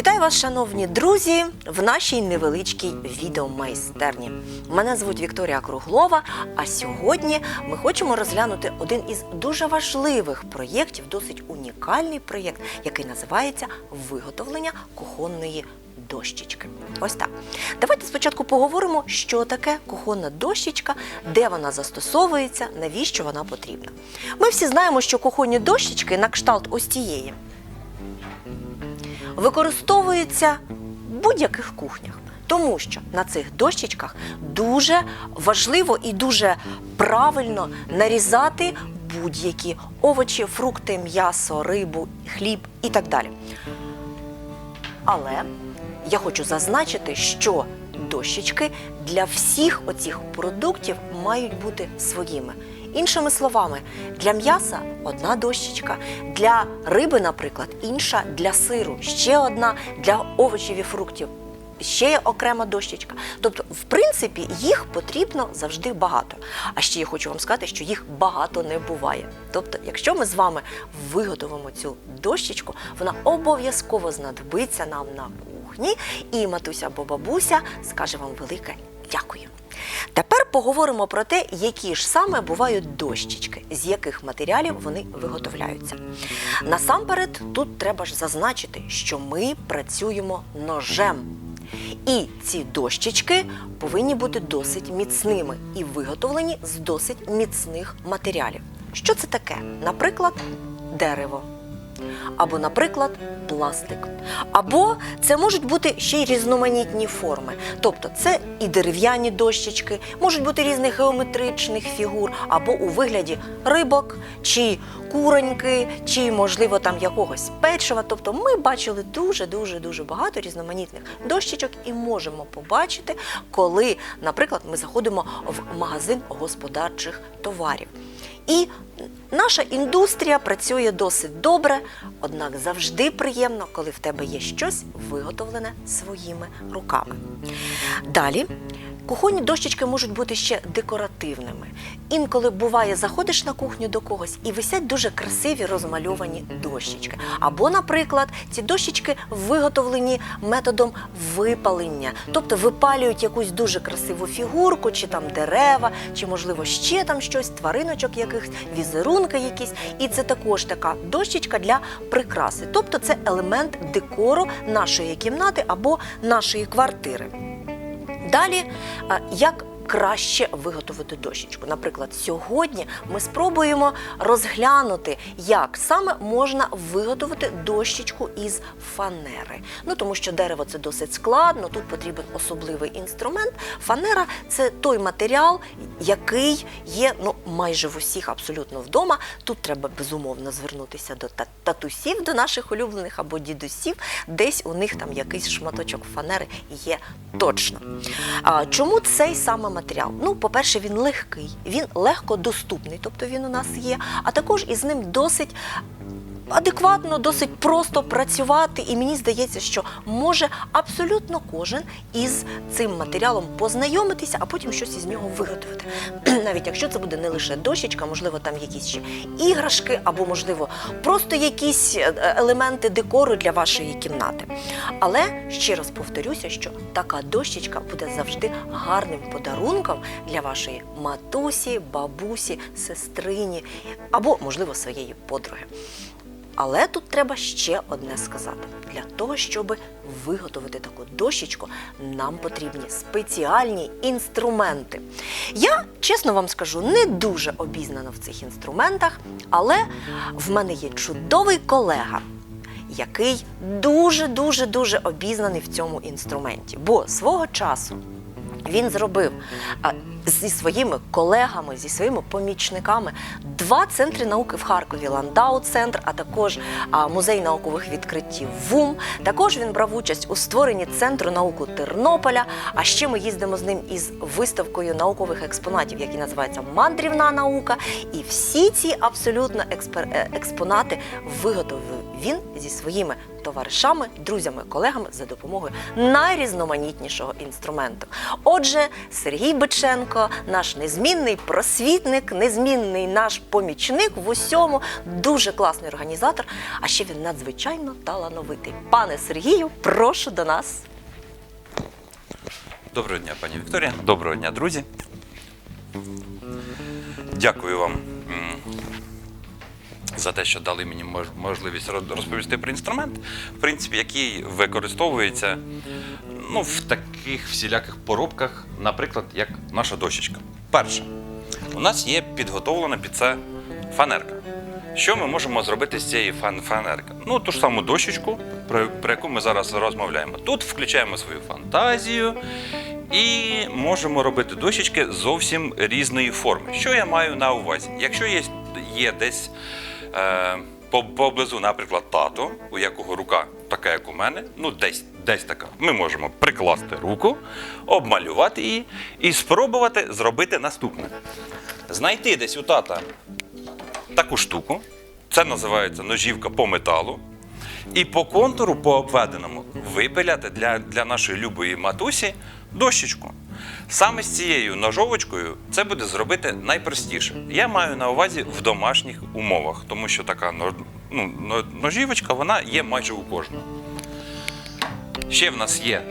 Вітаю вас, шановні друзі, в нашій невеличкій відеомайстерні. Мене звуть Вікторія Круглова. А сьогодні ми хочемо розглянути один із дуже важливих проєктів, досить унікальний проєкт, який називається Виготовлення кухонної дощечки. Ось так. Давайте спочатку поговоримо, що таке кухонна дощечка, де вона застосовується, навіщо вона потрібна. Ми всі знаємо, що кухонні дощечки на кшталт ось цієї використовуються в будь-яких кухнях. Тому що на цих дощечках дуже важливо і дуже правильно нарізати будь-які овочі, фрукти, м'ясо, рибу, хліб і так далі. Але я хочу зазначити, що дощечки для всіх оцих продуктів мають бути своїми. Іншими словами, для м'яса одна дощечка, для риби, наприклад, інша для сиру, ще одна для овочів і фруктів. Ще окрема дощечка. Тобто, в принципі, їх потрібно завжди багато. А ще я хочу вам сказати, що їх багато не буває. Тобто, якщо ми з вами виготовимо цю дощечку, вона обов'язково знадобиться нам на кухні, і матуся або бабуся скаже вам велике дякую. Тепер поговоримо про те, які ж саме бувають дощечки, з яких матеріалів вони виготовляються. Насамперед, тут треба ж зазначити, що ми працюємо ножем. І ці дощечки повинні бути досить міцними і виготовлені з досить міцних матеріалів. Що це таке? Наприклад, дерево. Або, наприклад, пластик. Або це можуть бути ще й різноманітні форми. Тобто це і дерев'яні дощечки, можуть бути різних геометричних фігур, або у вигляді рибок, чи куроньки, чи, можливо, там якогось печива. Тобто ми бачили дуже-дуже дуже багато різноманітних дощечок і можемо побачити, коли, наприклад, ми заходимо в магазин господарчих товарів. І наша індустрія працює досить добре, однак завжди приємно, коли в тебе є щось виготовлене своїми руками. Далі. Кухонні дощечки можуть бути ще декоративними. Інколи буває, заходиш на кухню до когось і висять дуже красиві розмальовані дощечки. Або, наприклад, ці дощечки виготовлені методом випалення, тобто випалюють якусь дуже красиву фігурку, чи там дерева, чи, можливо, ще там щось, твариночок якихось, візерунки якісь. І це також така дощечка для прикраси. Тобто це елемент декору нашої кімнати або нашої квартири. Далі, як краще виготовити дощечку. Наприклад, сьогодні ми спробуємо розглянути, як саме можна виготовити дощечку із фанери. Ну тому що дерево це досить складно, тут потрібен особливий інструмент. Фанера це той матеріал, який є ну майже в усіх абсолютно вдома. Тут треба безумовно звернутися до татусів, до наших улюблених або дідусів. Десь у них там якийсь шматочок фанери є точно. А, чому цей саме матеріал? Ну, по-перше, він легкий, він легко доступний, тобто він у нас є, а також із ним досить. Адекватно, досить просто працювати, і мені здається, що може абсолютно кожен із цим матеріалом познайомитися, а потім щось із нього виготовити. Навіть якщо це буде не лише дощечка, можливо, там якісь ще іграшки, або, можливо, просто якісь е, елементи декору для вашої кімнати. Але ще раз повторюся, що така дощечка буде завжди гарним подарунком для вашої матусі, бабусі, сестрині або, можливо, своєї подруги. Але тут треба ще одне сказати: для того, щоб виготовити таку дощечку, нам потрібні спеціальні інструменти. Я, чесно вам скажу, не дуже обізнана в цих інструментах, але в мене є чудовий колега. Який дуже дуже дуже обізнаний в цьому інструменті, бо свого часу він зробив зі своїми колегами, зі своїми помічниками два центри науки в Харкові Ландау центр, а також музей наукових відкриттів ВУМ. Також він брав участь у створенні центру науку Тернополя. А ще ми їздимо з ним із виставкою наукових експонатів, який називається Мандрівна наука. І всі ці абсолютно е, експонати виготовив він зі своїми товаришами, друзями, колегами за допомогою найрізноманітнішого інструменту. Отже, Сергій Биченко, наш незмінний просвітник, незмінний наш помічник в усьому, дуже класний організатор. А ще він надзвичайно талановитий. Пане Сергію, прошу до нас. Доброго дня, пані Вікторія. Доброго дня, друзі. Дякую вам за те, що дали мені можливість роз- розповісти про інструмент, в принципі, який використовується ну, в таких всіляких поробках, наприклад, як наша дощечка. Перше, у нас є підготовлена під це фанерка. Що ми можемо зробити з цієї фан- фанерки? Ну, ту ж саму дощечку, про, про яку ми зараз розмовляємо. Тут включаємо свою фантазію і можемо робити дощечки зовсім різної форми. Що я маю на увазі? Якщо є, є десь е, поблизу, наприклад, тато, у якого рука така, як у мене, ну десь, десь така, ми можемо прикласти руку, обмалювати її і спробувати зробити наступне. Знайти десь у тата таку штуку. Це називається ножівка по металу. І по контуру, по обведеному, випиляти для, для нашої любої матусі дощечку. Саме з цією ножовочкою це буде зробити найпростіше. Я маю на увазі в домашніх умовах, тому що така ну, ножівочка вона є майже у кожного. Ще в нас є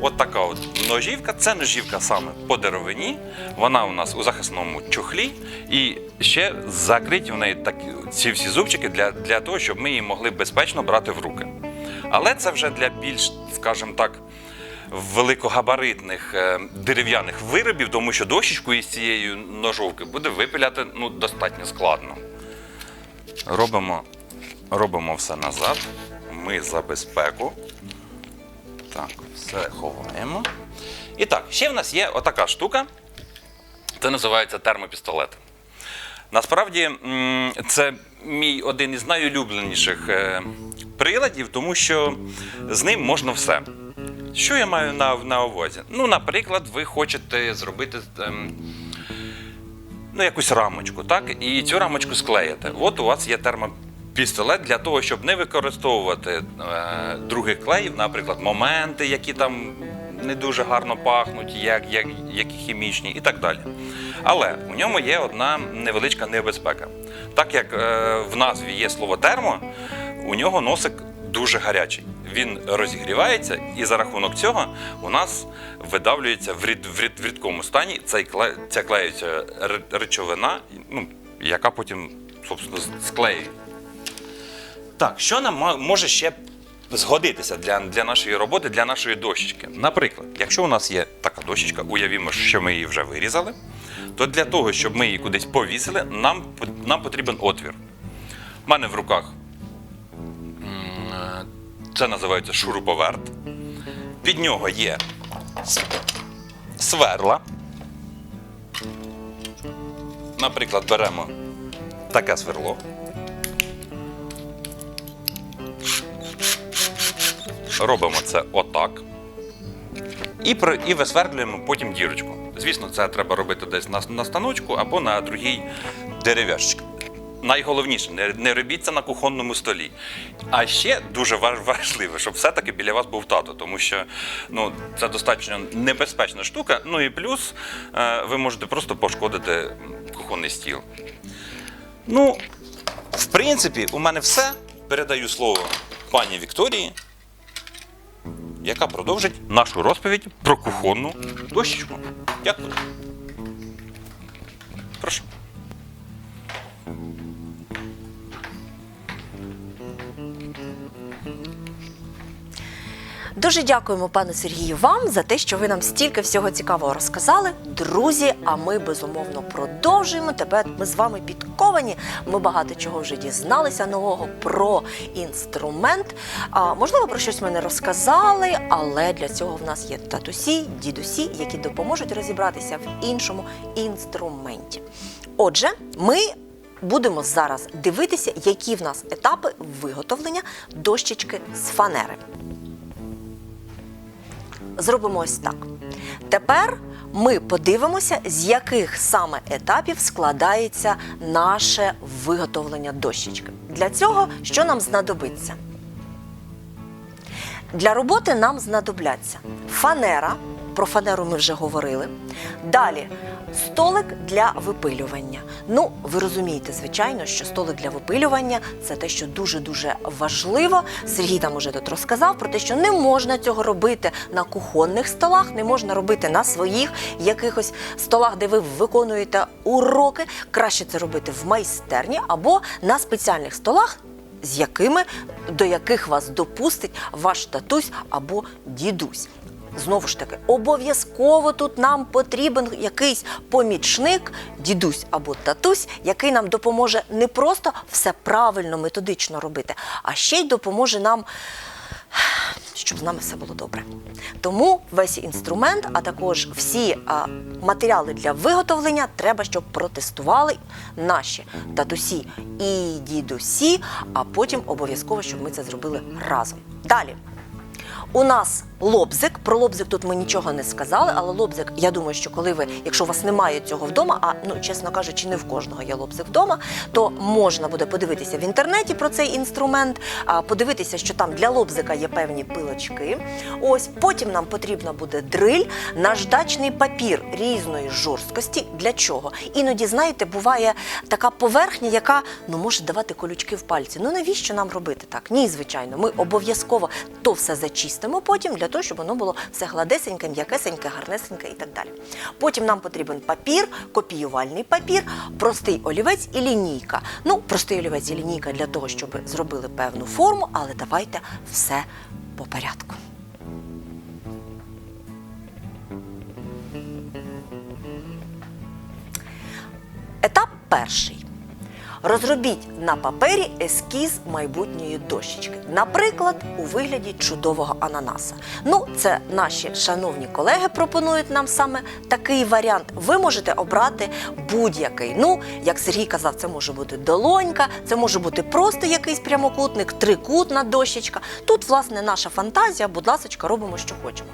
От така от ножівка. Це ножівка саме по деревині. Вона у нас у захисному чохлі. І ще закриті в неї такі, ці всі зубчики для, для того, щоб ми її могли безпечно брати в руки. Але це вже для більш, скажімо так, великогабаритних е, дерев'яних виробів, тому що дощечку із цієї ножовки буде випиляти ну, достатньо складно. Робимо, робимо все назад. Ми за безпеку. Так, все ховаємо. І так, ще в нас є отака штука. Це називається термопістолет. Насправді, це мій один із найулюбленіших е, приладів, тому що з ним можна все. Що я маю на, на увазі? Ну, наприклад, ви хочете зробити ем, ну, якусь рамочку, так? І цю рамочку склеїте. От у вас є термопістолет для того, щоб не використовувати е, других клеїв, наприклад, моменти, які там не дуже гарно пахнуть, як, як, які хімічні і так далі. Але у ньому є одна невеличка небезпека. Так як е, в назві є слово термо, у нього носик дуже гарячий. Він розігрівається, і за рахунок цього у нас видавлюється в, рід, в, рід, в рідкому стані цей кле, ця клеюча речовина, ну, яка потім собственно, склеює. Так, що нам може ще згодитися для, для нашої роботи, для нашої дощечки? Наприклад, якщо у нас є така дощечка, уявімо, що ми її вже вирізали, то для того, щоб ми її кудись повісили, нам, нам потрібен отвір. У мене в руках це називається шуруповерт. Під нього є сверла. Наприклад, беремо таке сверло. Робимо це отак. І, і висвердлюємо потім дірочку. Звісно, це треба робити десь на, на станочку або на другій дерев'яшці. Найголовніше, не, робіть це на кухонному столі. А ще дуже ва- важливо, щоб все-таки біля вас був тато, тому що ну, це достатньо небезпечна штука. Ну і плюс е, ви можете просто пошкодити кухонний стіл. Ну, в принципі, у мене все. Передаю слово пані Вікторії, яка продовжить нашу розповідь про кухонну дощечку. Дякую. Прошу. Дуже дякуємо, пане Сергію, вам за те, що ви нам стільки всього цікавого розказали. Друзі, а ми безумовно продовжуємо. Тепер ми з вами підковані. Ми багато чого вже дізналися нового про інструмент. А, можливо, про щось ми не розказали, але для цього в нас є татусі, дідусі, які допоможуть розібратися в іншому інструменті. Отже, ми будемо зараз дивитися, які в нас етапи виготовлення дощечки з фанери. Зробимо ось так. Тепер ми подивимося, з яких саме етапів складається наше виготовлення дощечки. Для цього що нам знадобиться? Для роботи нам знадобляться фанера. Про фанеру ми вже говорили. Далі столик для випилювання. Ну, ви розумієте, звичайно, що столик для випилювання це те, що дуже-дуже важливо. Сергій там уже тут розказав про те, що не можна цього робити на кухонних столах, не можна робити на своїх якихось столах, де ви виконуєте уроки. Краще це робити в майстерні або на спеціальних столах, з якими до яких вас допустить ваш татусь або дідусь. Знову ж таки, обов'язково тут нам потрібен якийсь помічник, дідусь або татусь, який нам допоможе не просто все правильно, методично робити, а ще й допоможе нам щоб з нами все було добре. Тому весь інструмент, а також всі а, матеріали для виготовлення треба, щоб протестували наші татусі і дідусі, а потім обов'язково, щоб ми це зробили разом. Далі. У нас лобзик. Про лобзик тут ми нічого не сказали, але лобзик, я думаю, що коли ви, якщо у вас немає цього вдома, а ну чесно кажучи, не в кожного є лобзик вдома, то можна буде подивитися в інтернеті про цей інструмент, подивитися, що там для лобзика є певні пилочки. Ось потім нам потрібно буде дриль, наждачний папір різної жорсткості. Для чого? Іноді, знаєте, буває така поверхня, яка ну може давати колючки в пальці. Ну навіщо нам робити так? Ні, звичайно, ми обов'язково то все зачистимо потім для того, щоб воно було все гладесеньке, м'якесеньке, гарнесеньке і так далі. Потім нам потрібен папір, копіювальний папір, простий олівець і лінійка. Ну, простий олівець і лінійка для того, щоб зробили певну форму, але давайте все по порядку. Етап перший. Розробіть на папері ескіз майбутньої дощечки, наприклад, у вигляді чудового ананаса. Ну, це наші шановні колеги пропонують нам саме такий варіант. Ви можете обрати будь-який. Ну, як Сергій казав, це може бути долонька, це може бути просто якийсь прямокутник, трикутна дощечка. Тут, власне, наша фантазія, будь ласка, робимо, що хочемо.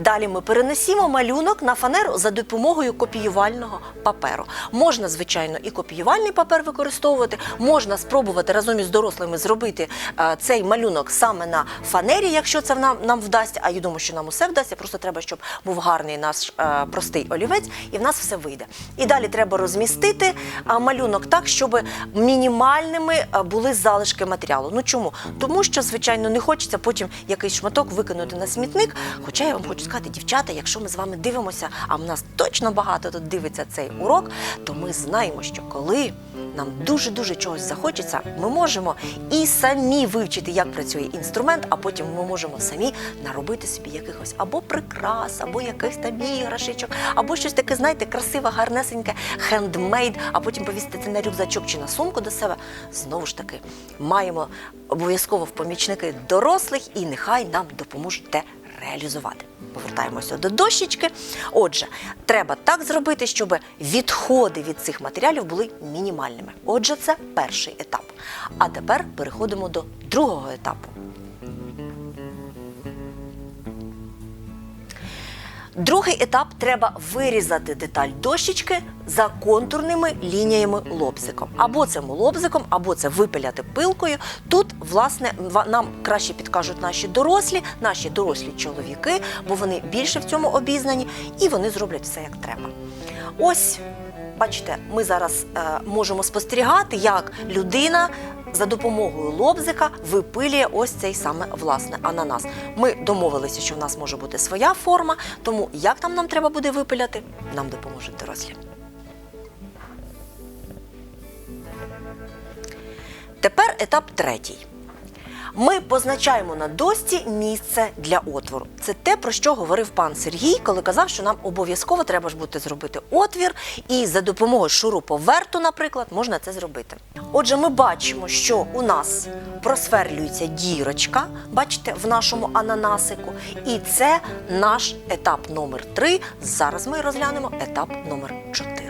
Далі ми перенесімо малюнок на фанеру за допомогою копіювального паперу. Можна, звичайно, і копіювальний папер використовувати, можна спробувати разом із дорослими зробити е, цей малюнок саме на фанері, якщо це нам, нам вдасться. А я думаю, що нам усе вдасться. Просто треба, щоб був гарний наш е, простий олівець, і в нас все вийде. І далі треба розмістити е, малюнок так, щоб мінімальними були залишки матеріалу. Ну чому? Тому що, звичайно, не хочеться потім якийсь шматок викинути на смітник. Хоча я вам хочу сказати, дівчата, якщо ми з вами дивимося, а в нас точно багато тут дивиться цей урок, то ми знаємо, що коли нам дуже-дуже чогось захочеться, ми можемо і самі вивчити, як працює інструмент, а потім ми можемо самі наробити собі якихось або прикрас, або якихось там іграшечок, або щось таке, знаєте, красиве, гарнесеньке, хендмейд, а потім повісити це на рюкзачок чи на сумку до себе. Знову ж таки, маємо обов'язково в помічники дорослих, і нехай нам допоможуть те реалізувати. Повертаємося до дощечки. Отже, треба так зробити, щоб відходи від цих матеріалів були мінімальними. Отже, це перший етап. А тепер переходимо до другого етапу. Другий етап треба вирізати деталь дощечки за контурними лініями лобзиком. Або це лобзиком, або це випиляти пилкою. Тут, власне, нам краще підкажуть наші дорослі, наші дорослі чоловіки, бо вони більше в цьому обізнані, і вони зроблять все як треба. Ось, бачите, ми зараз е, можемо спостерігати, як людина за допомогою лобзика випилює ось цей саме власне ананас. Ми домовилися, що в нас може бути своя форма, тому як там нам треба буде випиляти, нам допоможуть дорослі. Тепер етап третій. Ми позначаємо на дошці місце для отвору. Це те, про що говорив пан Сергій, коли казав, що нам обов'язково треба ж буде зробити отвір, і за допомогою шуруповерту, наприклад, можна це зробити. Отже, ми бачимо, що у нас просверлюється дірочка, бачите, в нашому ананасику, і це наш етап номер 3 Зараз ми розглянемо етап номер 4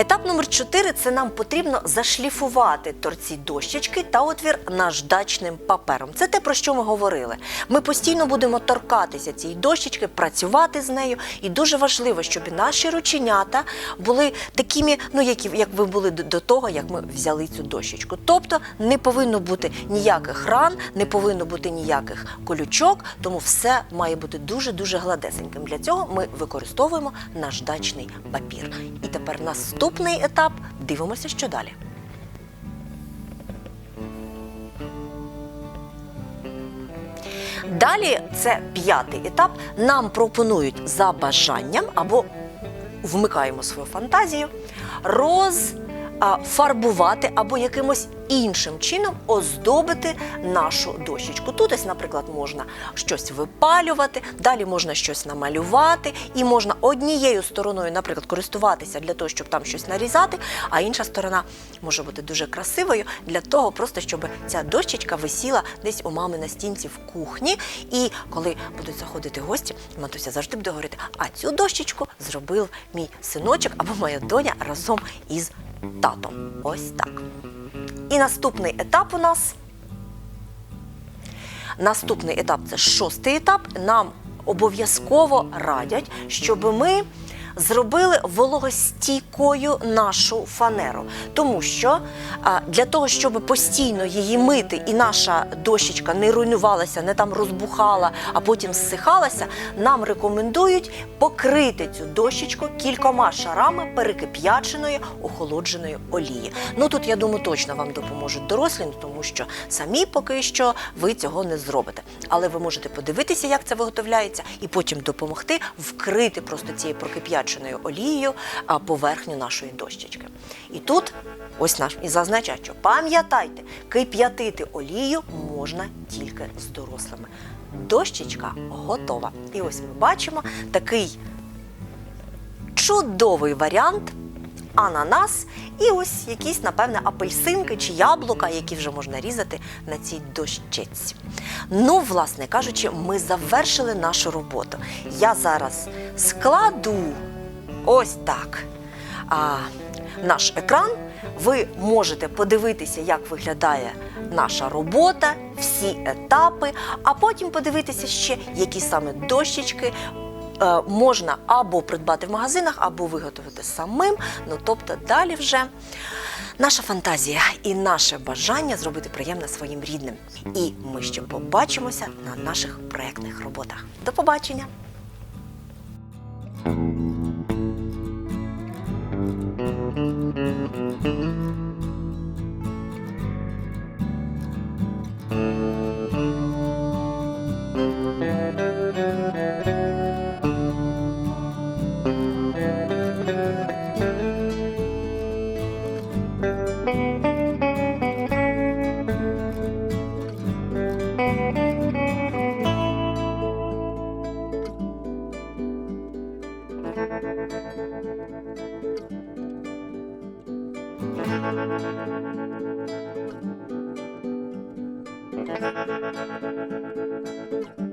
Етап номер 4 це нам потрібно зашліфувати торці дощечки та отвір наждачним папером. Це те, про що ми говорили. Ми постійно будемо торкатися цієї дощечки, працювати з нею. І дуже важливо, щоб наші рученята були такими, ну які як ви були до, того, як ми взяли цю дощечку. Тобто не повинно бути ніяких ран, не повинно бути ніяких колючок, тому все має бути дуже дуже гладесеньким. Для цього ми використовуємо наждачний папір. І тепер наступний етап дивимося, що далі. Далі це п'ятий етап. Нам пропонують за бажанням або вмикаємо свою фантазію, розфарбувати або якимось іншим чином оздобити нашу дощечку. Тут ось, наприклад, можна щось випалювати, далі можна щось намалювати, і можна однією стороною, наприклад, користуватися для того, щоб там щось нарізати, а інша сторона може бути дуже красивою для того, просто щоб ця дощечка висіла десь у мами на стінці в кухні. І коли будуть заходити гості, матуся завжди буде говорити: а цю дощечку зробив мій синочок або моя доня разом із татом. Ось так. І наступний етап у нас. Наступний етап це шостий етап. Нам обов'язково радять, щоб ми зробили вологостійкою нашу фанеру. Тому що для того, щоб постійно її мити і наша дощечка не руйнувалася, не там розбухала, а потім зсихалася, нам рекомендують покрити цю дощечку кількома шарами перекип'яченої охолодженої олії. Ну тут я думаю, точно вам допоможуть дорослі, тому що самі поки що ви цього не зробите. Але ви можете подивитися, як це виготовляється, і потім допомогти вкрити просто цією прокип'яченою олією поверхню нашої дощечки. І тут ось наш і зазначає, що пам'ятайте, кип'ятити олію можна тільки з дорослими. Дощечка готова. І ось ми бачимо такий чудовий варіант. Ананас і ось якісь, напевне, апельсинки чи яблука, які вже можна різати на цій дощечці. Ну, власне кажучи, ми завершили нашу роботу. Я зараз складу ось так а, наш екран. Ви можете подивитися, як виглядає наша робота, всі етапи, а потім подивитися ще, які саме дощечки е, можна або придбати в магазинах, або виготовити самим. Ну тобто далі вже наша фантазія і наше бажання зробити приємне своїм рідним. І ми ще побачимося на наших проєктних роботах. До побачення! Thank you.